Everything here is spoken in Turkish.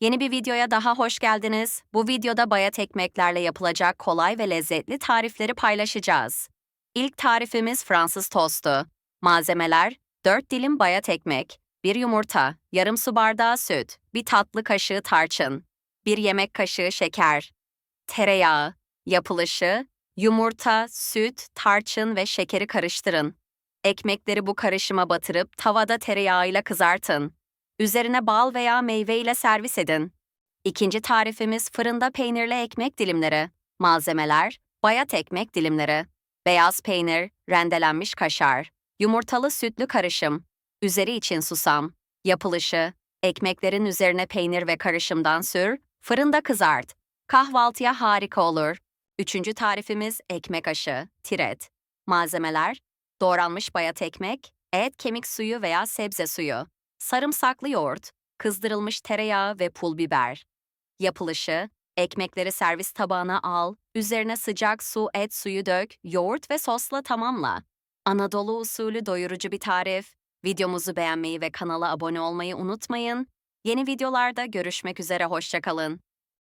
Yeni bir videoya daha hoş geldiniz. Bu videoda bayat ekmeklerle yapılacak kolay ve lezzetli tarifleri paylaşacağız. İlk tarifimiz Fransız tostu. Malzemeler 4 dilim bayat ekmek, 1 yumurta, yarım su bardağı süt, 1 tatlı kaşığı tarçın, 1 yemek kaşığı şeker, tereyağı, yapılışı, yumurta, süt, tarçın ve şekeri karıştırın. Ekmekleri bu karışıma batırıp tavada tereyağıyla kızartın. Üzerine bal veya meyve ile servis edin. İkinci tarifimiz fırında peynirli ekmek dilimleri. Malzemeler: bayat ekmek dilimleri, beyaz peynir, rendelenmiş kaşar, yumurtalı sütlü karışım, üzeri için susam. Yapılışı: ekmeklerin üzerine peynir ve karışımdan sür, fırında kızart. Kahvaltıya harika olur. Üçüncü tarifimiz ekmek aşı, tiret. Malzemeler: doğranmış bayat ekmek, et kemik suyu veya sebze suyu, sarımsaklı yoğurt, kızdırılmış tereyağı ve pul biber. Yapılışı: ekmekleri servis tabağına al, üzerine sıcak su, et suyu dök, yoğurt ve sosla tamamla. Anadolu usulü doyurucu bir tarif. Videomuzu beğenmeyi ve kanala abone olmayı unutmayın. Yeni videolarda görüşmek üzere, hoşçakalın.